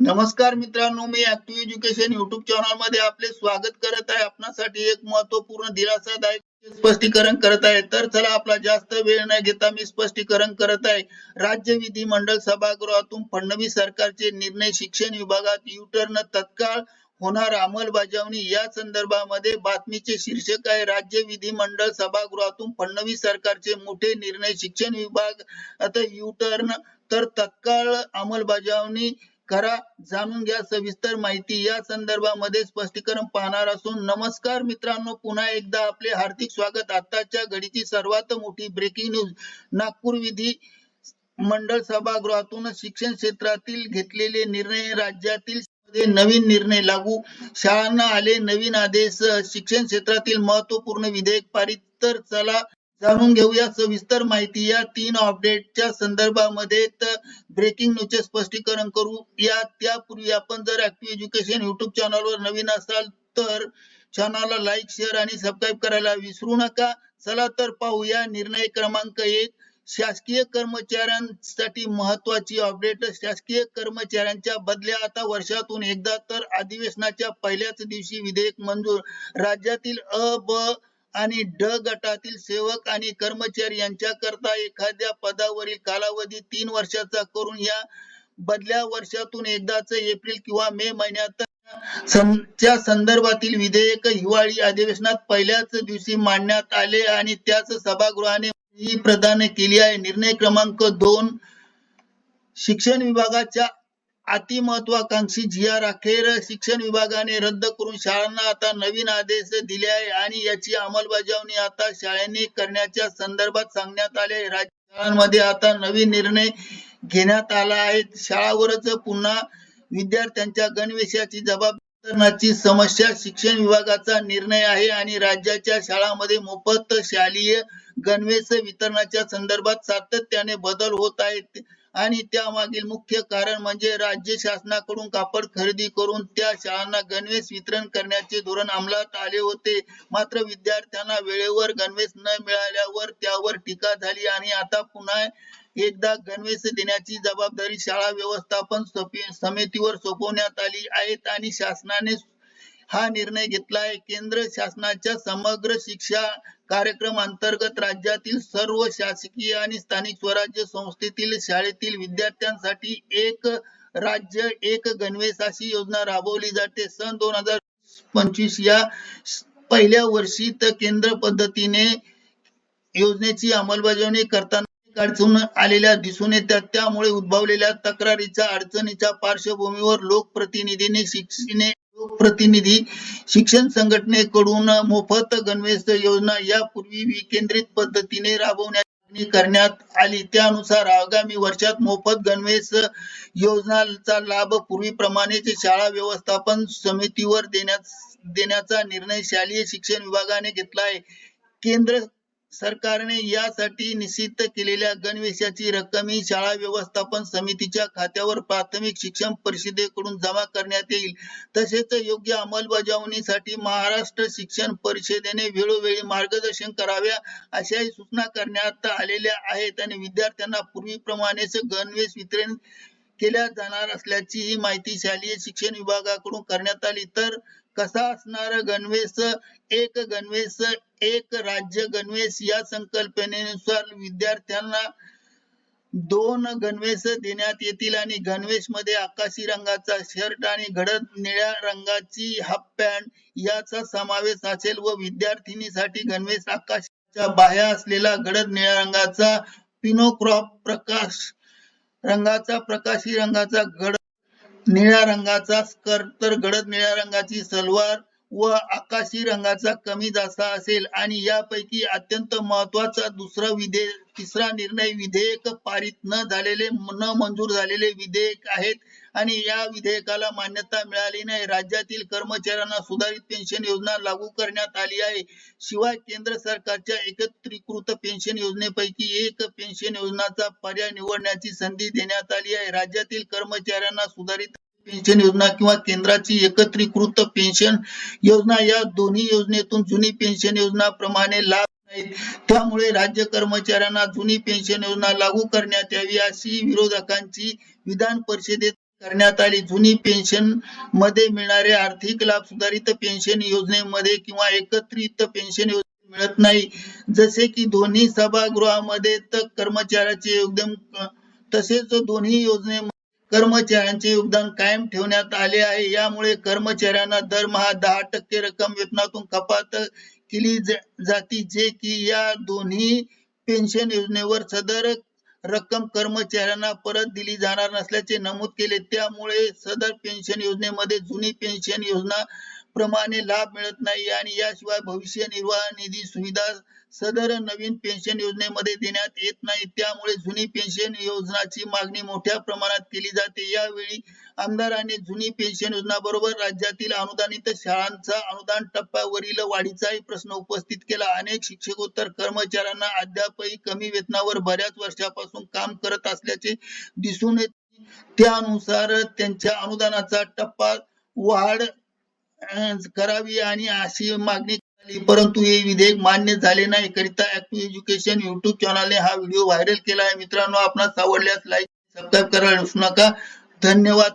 नमस्कार मित्रांनो मी ऍक्टिव्ह एज्युकेशन युट्यूब चॅनलमध्ये आपले स्वागत करत आहे. आपणासाठी एक महत्त्वपूर्ण दिलासादायक स्पष्टीकरण करत आहे. तर चला आपला जास्त वेळ न घेता मी स्पष्टीकरण करत आहे. राज्य विधिमंडळ सभागृहातून फडणवीस सरकारचे निर्णय शिक्षण विभागात युटर्न तत्काळ होणार अंमलबजावणी. या संदर्भामध्ये बातमीचे शीर्षक आहे राज्य विधिमंडळ सभागृहातून फडणवीस सरकारचे मोठे निर्णय शिक्षण विभाग आता युटर्न तर तत्काळ अंमलबजावणी करा. जाणून घ्या. सविस्तर माहिती या संदर्भामध्ये स्पष्टीकरण पाहणार असून नमस्कार मित्रांनो. पुन्हा एकदा आपले हार्दिक स्वागत. आताच्या घडीची सर्वात मोठी ब्रेकिंग न्यूज नागपूर विधी मंडळ सभागृहातून शिक्षण क्षेत्रातील घेतलेले निर्णय राज्यातील नवीन निर्णय लागू. शाळांना आले नवीन आदेश. शिक्षण क्षेत्रातील महत्त्वपूर्ण विधेयक पारित. तर चला जाणून घेऊया. सविस्तर माहिती या तीन अपडेटच्या संदर्भामध्ये. ब्रेकिंग न्यूजचे स्पष्टीकरण करू. या त्यापूर्वी आपण जर ऍक्टिव्ह एज्युकेशन युट्यूब चॅनलवर नवीन असाल तर चॅनलला लाईक शेअर आणि सबस्क्राईब करायला विसरू नका. चला तर पाहूया निर्णय क्रमांक एक. शासकीय कर्मचाऱ्यांसाठी महत्वाची अपडेट शासकीय कर्मचाऱ्यांच्या बदल्या आता वर्षातून एकदा तर अधिवेशनाच्या पहिल्याच दिवशी विधेयक मंजूर. राज्यातील अ ब आणि ड गटातील सेवक आणि कर्मचारी यांच्याकरता एखाद्या पदावरील कालावधी तीन वर्षाचा करून या बदल्या वर्षातून एकदाच एप्रिल किंवा मे महिन्यात सं- च्या संदर्भातील विधेयक हिवाळी अधिवेशनात पहिल्याच दिवशी मांडण्यात आले आणि त्याच सभागृहाने ही प्रदान केली आहे. निर्णय क्रमांक दोन शिक्षण विभागाच्या अतिमहत्वाकांक्षी जी आर अखेर शिक्षण विभागाने रद्द करून शाळांना आता नवीन आदेश दिले आहे आणि याची अंमलबजावणी आता शाळांनी करण्याच्या संदर्भात सांगण्यात आले राज्य शाळांमध्ये आता नवीन निर्णय घेण्यात आला आहे. शाळावरच पुन्हा विद्यार्थ्यांच्या गणवेशाची जबाबदारीची समस्या शिक्षण विभागाचा निर्णय आहे आणि राज्याच्या शाळांमध्ये मोफत शालेय गणवेश वितरणाच्या संदर्भात सातत्याने बदल होत आहेत. आणि त्यामागील मुख्य कारण म्हणजे राज्य शासनाकडून कापड खरेदी करून त्या शाळांना गणवेश वितरण करण्याचे धोरण अंमलात आले होते. मात्र विद्यार्थ्यांना वेळेवर गणवेश न मिळाल्यावर त्यावर टीका झाली आणि आता पुन्हा एकदा गणवेश देण्याची जबाबदारी शाळा व्यवस्थापन समितीवर सोपवण्यात आली आहेत आणि शासनाने हा निर्णय घेतला आहे केंद्र शासनाच्या समग्र शिक्षा कार्यक्रम अंतर्गत राज्यातील सर्व शासकीय आणि स्थानिक स्वराज्य संस्थेतील शाळेतील विद्यार्थ्यांसाठी एक राज्य एक गणवेश अशी योजना राबवली जाते. सन दोन हजार पंचवीस या पहिल्या वर्षी तर केंद्र पद्धतीने योजनेची अंमलबजावणी करताना अडचण आलेल्या दिसून येतात. त्यामुळे उद्भवलेल्या तक्रारीच्या अडचणीच्या पार्श्वभूमीवर लोकप्रतिनिधीने शिक्षणे लोकप्रतिनिधी शिक्षण संघटनेकडून मोफत गणवेश योजना यापूर्वी विकेंद्रित पद्धतीने राबवण्याची करण्यात आली. त्यानुसार आगामी वर्षात मोफत गणवेश योजनाचा लाभ पूर्वीप्रमाणेच शाळा व्यवस्थापन समितीवर देण्यात देण्याचा निर्णय शालेय शिक्षण विभागाने घेतला आहे. केंद्र सरकारने यासाठी निश्चित केलेल्या गणवेशाची रक्कम ही शाळा व्यवस्थापन समितीच्या खात्यावर प्राथमिक शिक्षण परिषदेकडून जमा करण्यात येईल. तसेच योग्य अंमलबजावणीसाठी महाराष्ट्र शिक्षण परिषदेने वेळोवेळी मार्गदर्शन कराव्या अशाही सूचना करण्यात आलेल्या आहेत आणि विद्यार्थ्यांना पूर्वीप्रमाणेच गणवेश वितरण केल्या जाणार असल्याची ही माहिती शालेय शिक्षण विभागाकडून करण्यात आली. तर कसा असणार गणवेश? एक गणवेश एक राज्य गणवेश या संकल्पनेनुसार विद्यार्थ्यांना दोन गणवेश देण्यात येतील आणि गणवेशमध्ये आकाशी रंगाचा शर्ट आणि गडद निळ्या रंगाची हाफ पॅन्ट याचा समावेश असेल व विद्यार्थिनीसाठी गणवेश आकाशाच्या बाह्या असलेला गडद निळ्या रंगाचा पिनोक्रॉप प्रकाश रंगाचा प्रकाशी रंगाचा गड निळ्या रंगाचा स्कर्ट तर गडद निळ्या रंगाची सलवार व आकाशी रंगाचा कमी जास्त असेल. आणि यापैकी अत्यंत महत्त्वाचा दुसरा विधेयक तिसरा निर्णय विधेयक पारित न झालेले न मंजूर झालेले विधेयक आहेत. आणि या विधेयकाला मान्यता मिळाली नाही. राज्यातील कर्मचाऱ्यांना सुधारित पेन्शन योजना लागू करण्यात आली आहे. शिवाय केंद्र सरकारच्या एकत्रीकृत पेन्शन योजनेपैकी एक पेन्शन योजनाचा पर्याय निवडण्याची संधी देण्यात आली आहे. राज्यातील कर्मचाऱ्यांना सुधारित पेन्शन योजना किंवा केंद्राची एकत्रीकृत पेन्शन योजना या दोन्ही योजनेतून जुनी पेन्शन योजना प्रमाणे लाभ नाहीत. त्यामुळे राज्य कर्मचाऱ्यांना जुनी पेन्शन योजना लागू करण्यात यावी अशी विरोधकांची विधान परिषदेत करण्यात आली. जुनी पेन्शनमध्ये मिळणारे आर्थिक लाभ सुधारित पेन्शन योजनेमध्ये किंवा एकत्रित पेन्शन योजना मिळत नाही. जसे की दोन्ही सभागृहामध्ये तर कर्मचाऱ्याचे योगदान तसेच दोन्ही योजने कर्मचाऱ्यांचे योगदान कायम ठेवण्यात आले आहे. यामुळे कर्मचाऱ्यांना दरमहा दहा टक्के रक्कम वेतनातून कपात केली जाती. जे की या दोन्ही पेन्शन योजनेवर सदर रक्कम कर्मचाऱ्यांना परत दिली जाणार नसल्याचे नमूद केले. त्यामुळे सदर पेन्शन योजनेमध्ये जुनी पेन्शन योजना प्रमाणे लाभ मिळत नाही आणि याशिवाय भविष्य निर्वाह निधी सुविधा सदर नवीन पेन्शन योजनेमध्ये देण्यात येत नाही. त्यामुळे जुनी पेन्शन योजनाची मागणी मोठ्या प्रमाणात केली जाते. यावेळी आमदारांनी जुनी पेन्शन योजना बरोबर राज्यातील अनुदानित शाळांचा अनुदान टप्प्यावरील वाढीचाही प्रश्न उपस्थित केला. अनेक शिक्षकोत्तर कर्मचाऱ्यांना अद्यापही कमी वेतनावर बऱ्याच वर्षापासून काम करत असल्याचे दिसून येत. त्यानुसार त्यांच्या अनुदानाचा टप्पा वाढ करावी आणि अशी मागणी झाली परंतु हे विधेयक मान्य झाले नाही. करिता ऍक्टिव्ह एज्युकेशन युट्यूब चॅनलने हा व्हिडिओ व्हायरल केला आहे. मित्रांनो आपणास आवडल्यास लाईक सबस्क्राईब करायला विसरू नका. धन्यवाद.